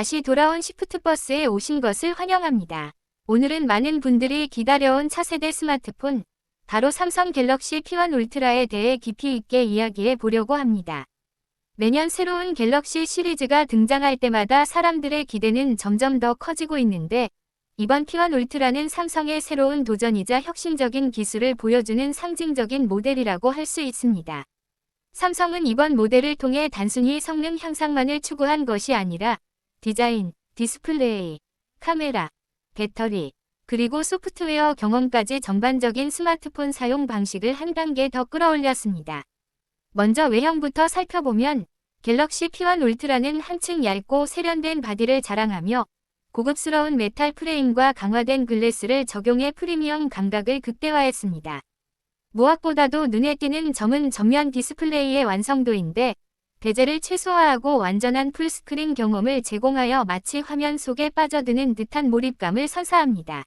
다시 돌아온 시프트버스에 오신 것을 환영합니다. 오늘은 많은 분들이 기다려온 차세대 스마트폰, 바로 삼성 갤럭시 P1 울트라에 대해 깊이 있게 이야기해 보려고 합니다. 매년 새로운 갤럭시 시리즈가 등장할 때마다 사람들의 기대는 점점 더 커지고 있는데 이번 P1 울트라는 삼성의 새로운 도전이자 혁신적인 기술을 보여주는 상징적인 모델이라고 할 수 있습니다. 삼성은 이번 모델을 통해 단순히 성능 향상만을 추구한 것이 아니라 디자인, 디스플레이, 카메라, 배터리, 그리고 소프트웨어 경험까지 전반적인 스마트폰 사용 방식을 한 단계 더 끌어올렸습니다. 먼저 외형부터 살펴보면 갤럭시 P1 울트라는 한층 얇고 세련된 바디를 자랑하며 고급스러운 메탈 프레임과 강화된 글래스를 적용해 프리미엄 감각을 극대화했습니다. 무엇보다도 눈에 띄는 점은 전면 디스플레이의 완성도인데 배제를 최소화하고 완전한 풀스크린 경험을 제공하여 마치 화면 속에 빠져드는 듯한 몰입감을 선사합니다.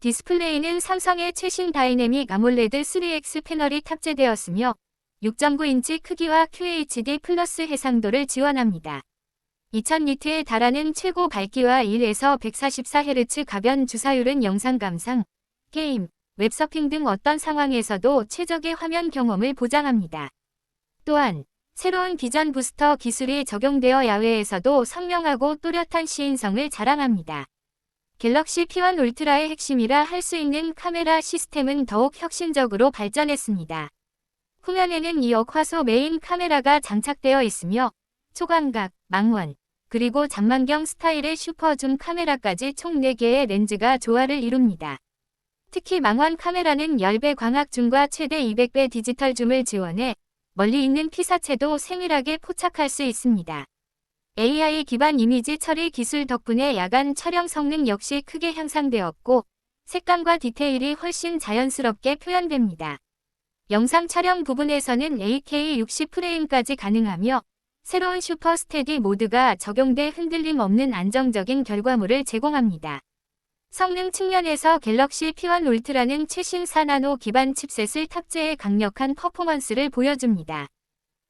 디스플레이는 삼성의 최신 다이내믹 아몰레드 3X 패널이 탑재되었으며 6.9인치 크기와 QHD 플러스 해상도를 지원합니다. 2000니트에 달하는 최고 밝기와 1에서 144Hz 가변 주사율은 영상 감상, 게임, 웹서핑 등 어떤 상황에서도 최적의 화면 경험을 보장합니다. 또한 새로운 비전 부스터 기술이 적용되어 야외에서도 선명하고 또렷한 시인성을 자랑합니다. 갤럭시 P1 울트라의 핵심이라 할 수 있는 카메라 시스템은 더욱 혁신적으로 발전했습니다. 후면에는 2억 화소 메인 카메라가 장착되어 있으며 초광각, 망원, 그리고 장만경 스타일의 슈퍼줌 카메라까지 총 4개의 렌즈가 조화를 이룹니다. 특히 망원 카메라는 10배 광학 줌과 최대 200배 디지털 줌을 지원해 멀리 있는 피사체도 세밀하게 포착할 수 있습니다. AI 기반 이미지 처리 기술 덕분에 야간 촬영 성능 역시 크게 향상되었고 색감과 디테일이 훨씬 자연스럽게 표현됩니다. 영상 촬영 부분에서는 8K 60프레임까지 가능하며 새로운 슈퍼 스테디 모드가 적용돼 흔들림 없는 안정적인 결과물을 제공합니다. 성능 측면에서 갤럭시 P1 울트라는 최신 4나노 기반 칩셋을 탑재해 강력한 퍼포먼스를 보여줍니다.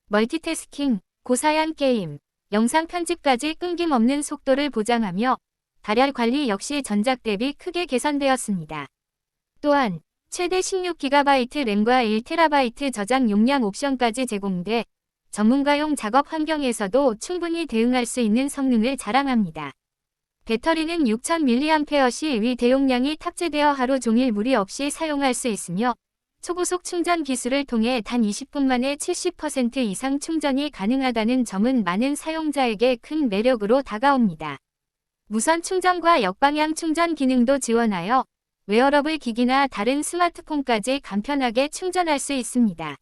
멀티태스킹, 고사양 게임, 영상 편집까지 끊김없는 속도를 보장하며 발열 관리 역시 전작 대비 크게 개선되었습니다. 또한 최대 16GB 램과 1TB 저장 용량 옵션까지 제공돼 전문가용 작업 환경에서도 충분히 대응할 수 있는 성능을 자랑합니다. 배터리는 6000mAh 위 대용량이 탑재되어 하루 종일 무리 없이 사용할 수 있으며 초고속 충전 기술을 통해 단 20분 만에 70% 이상 충전이 가능하다는 점은 많은 사용자에게 큰 매력으로 다가옵니다. 무선 충전과 역방향 충전 기능도 지원하여 웨어러블 기기나 다른 스마트폰까지 간편하게 충전할 수 있습니다.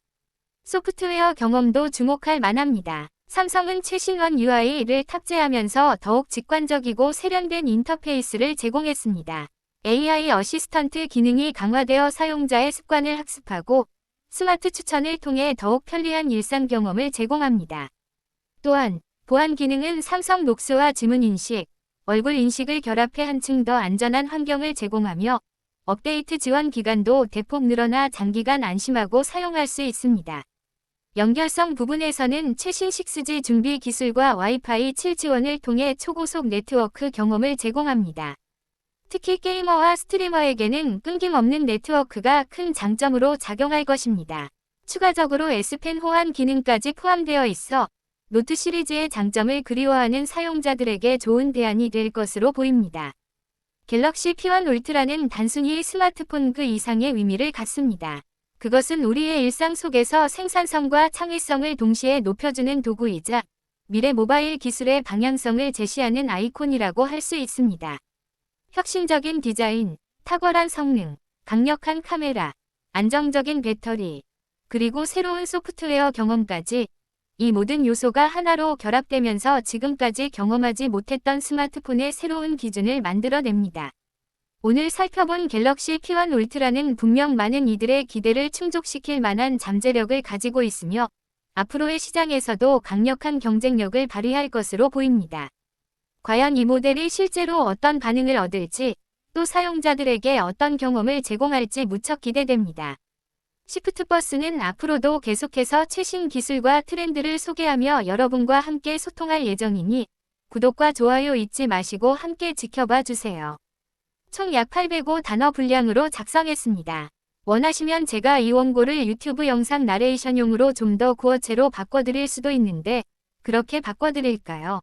소프트웨어 경험도 주목할 만합니다. 삼성은 최신원 UI를 탑재하면서 더욱 직관적이고 세련된 인터페이스를 제공했습니다. AI 어시스턴트 기능이 강화되어 사용자의 습관을 학습하고 스마트 추천을 통해 더욱 편리한 일상 경험을 제공합니다. 또한 보안 기능은 삼성 녹스와 지문 인식, 얼굴 인식을 결합해 한층 더 안전한 환경을 제공하며 업데이트 지원 기간도 대폭 늘어나 장기간 안심하고 사용할 수 있습니다. 연결성 부분에서는 최신 6G 준비 기술과 와이파이 7 지원을 통해 초고속 네트워크 경험을 제공합니다. 특히 게이머와 스트리머에게는 끊김없는 네트워크가 큰 장점으로 작용할 것입니다. 추가적으로 S펜 호환 기능까지 포함되어 있어 노트 시리즈의 장점을 그리워하는 사용자들에게 좋은 대안이 될 것으로 보입니다. 갤럭시 P1 울트라는 단순히 스마트폰 그 이상의 의미를 갖습니다. 그것은 우리의 일상 속에서 생산성과 창의성을 동시에 높여주는 도구이자 미래 모바일 기술의 방향성을 제시하는 아이콘이라고 할 수 있습니다. 혁신적인 디자인, 탁월한 성능, 강력한 카메라, 안정적인 배터리, 그리고 새로운 소프트웨어 경험까지 이 모든 요소가 하나로 결합되면서 지금까지 경험하지 못했던 스마트폰의 새로운 기준을 만들어냅니다. 오늘 살펴본 갤럭시 P1 울트라는 분명 많은 이들의 기대를 충족시킬 만한 잠재력을 가지고 있으며 앞으로의 시장에서도 강력한 경쟁력을 발휘할 것으로 보입니다. 과연 이 모델이 실제로 어떤 반응을 얻을지 또 사용자들에게 어떤 경험을 제공할지 무척 기대됩니다. 시프트버스는 앞으로도 계속해서 최신 기술과 트렌드를 소개하며 여러분과 함께 소통할 예정이니 구독과 좋아요 잊지 마시고 함께 지켜봐 주세요. 총 약 805 단어 분량으로 작성했습니다. 원하시면 제가 이 원고를 유튜브 영상 나레이션용으로 좀 더 구어체로 바꿔드릴 수도 있는데 그렇게 바꿔드릴까요?